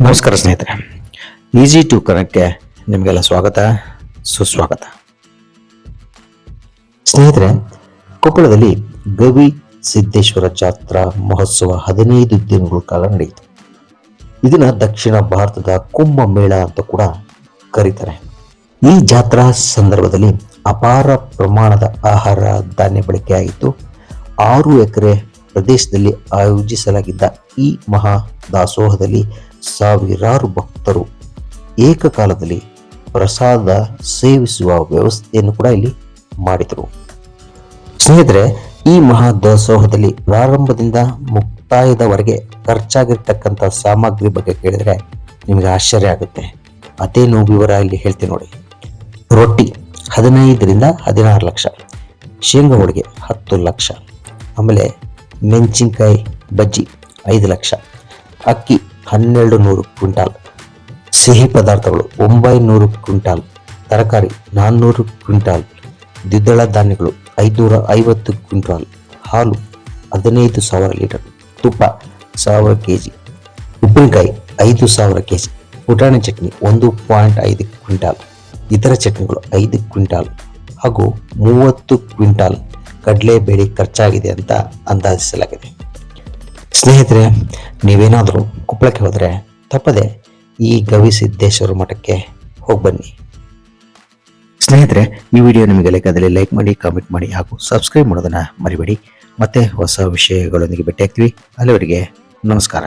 ನಮಸ್ಕಾರ ಸ್ನೇಹಿತರೆ. Easy to ಕನೆಕ್ಟ್ಗೆ ನಿಮಗೆಲ್ಲ ಸ್ವಾಗತ, ಸುಸ್ವಾಗತ. ಸ್ನೇಹಿತರೆ, ಕೊಪ್ಪಳದಲ್ಲಿ ಗವಿ ಸಿದ್ದೇಶ್ವರ ಜಾತ್ರಾ ಮಹೋತ್ಸವ ಹದಿನೈದು ದಿನಗಳ ಕಾಲ ನಡೆಯಿತು. ಇದನ್ನ ದಕ್ಷಿಣ ಭಾರತದ ಕುಂಭ ಮೇಳ ಅಂತ ಕೂಡ ಕರೀತಾರೆ. ಈ ಜಾತ್ರಾ ಸಂದರ್ಭದಲ್ಲಿ ಅಪಾರ ಪ್ರಮಾಣದ ಆಹಾರ ಧಾನ್ಯ ಬಳಕೆಯಾಗಿತ್ತು ಆರು ಎಕರೆ ಪ್ರದೇಶದಲ್ಲಿ ಆಯೋಜಿಸಲಾಗಿದ್ದ ಈ ಮಹಾ ದಾಸೋಹದಲ್ಲಿ ಸಾವಿರಾರು ಭಕ್ತರು ಏಕಕಾಲದಲ್ಲಿ ಪ್ರಸಾದ ಸೇವಿಸುವ ವ್ಯವಸ್ಥೆಯನ್ನು ಕೂಡ ಇಲ್ಲಿ ಮಾಡಿದರು. ಸ್ನೇಹಿತರೆ, ಈ ಮಹಾ ದಾಸೋಹದಲ್ಲಿ ಪ್ರಾರಂಭದಿಂದ ಮುಕ್ತಾಯದವರೆಗೆ ಖರ್ಚಾಗಿರ್ತಕ್ಕಂಥ ಸಾಮಗ್ರಿ ಬಗ್ಗೆ ಕೇಳಿದರೆ ನಿಮಗೆ ಆಶ್ಚರ್ಯ ಆಗುತ್ತೆ. ಅದೇನು ವಿವರ ಇಲ್ಲಿ ಹೇಳ್ತೀನಿ ನೋಡಿ. ರೊಟ್ಟಿ ಹದಿನೈದರಿಂದ ಹದಿನಾರು ಲಕ್ಷ, ಶೇಂಗಾ ಹೋಳಿಗೆ ಹತ್ತು ಲಕ್ಷ, ಆಮೇಲೆ ಮೆಣಸಿನ್ಕಾಯಿ ಬಜ್ಜಿ ಐದು ಲಕ್ಷ, ಅಕ್ಕಿ ಹನ್ನೆರಡು ನೂರು ಕ್ವಿಂಟಾಲ್. ಸಿಹಿ ಪದಾರ್ಥಗಳು ಒಂಬೈನೂರು ಕ್ವಿಂಟಾಲ್. ತರಕಾರಿ ನಾನ್ನೂರು ಕ್ವಿಂಟಾಲ್. ದ್ವಿದಳ ಧಾನ್ಯಗಳು ಐದುನೂರ ಐವತ್ತು ಕ್ವಿಂಟಾಲ್. ಹಾಲು ಹದಿನೈದು ಸಾವಿರ ಲೀಟರ್. ತುಪ್ಪ ಸಾವಿರ ಕೆ ಜಿ ಉಪ್ಪಿನಕಾಯಿ ಐದು ಸಾವಿರ ಕೆ ಜಿ ಪುಟಾಣಿ ಚಟ್ನಿ ಒಂದು ಪಾಯಿಂಟ್ ಐದು ಕ್ವಿಂಟಾಲ್. ಇತರ ಚಟ್ನಿಗಳು ಐದು ಕ್ವಿಂಟಾಲ್. ಹಾಗೂ ಮೂವತ್ತು ಕ್ವಿಂಟಾಲ್. ಕಡಲೆಬೇಳೆ ಖರ್ಚಾಗಿದೆ ಅಂತ ಅಂದಾಜಿಸಲಾಗಿದೆ. ಸ್ನೇಹಿತರೆ, ನೀವೇನಾದರೂ ಕೊಪ್ಪಳಕ್ಕೆ ಹೋದರೆ ತಪ್ಪದೆ ಈ ಗವಿಸಿದ್ದೇಶ್ವರ ಮಠಕ್ಕೆ ಹೋಗಿ ಬನ್ನಿ ಸ್ನೇಹಿತರೆ, ಈ ವಿಡಿಯೋ ನಿಮಗೆ ಲೆಕ್ಕದಲ್ಲಿ ಲೈಕ್ ಮಾಡಿ, ಕಾಮೆಂಟ್ ಮಾಡಿ ಹಾಗೂ ಸಬ್ಸ್ಕ್ರೈಬ್ ಮಾಡೋದನ್ನು ಮರಿಬೇಡಿ. ಮತ್ತೆ ಹೊಸ ವಿಷಯಗಳೊಂದಿಗೆ ಭೇಟಿಯಾಗ್ತೀವಿ. ಅಲ್ಲಿವರೆಗೆ ನಮಸ್ಕಾರ.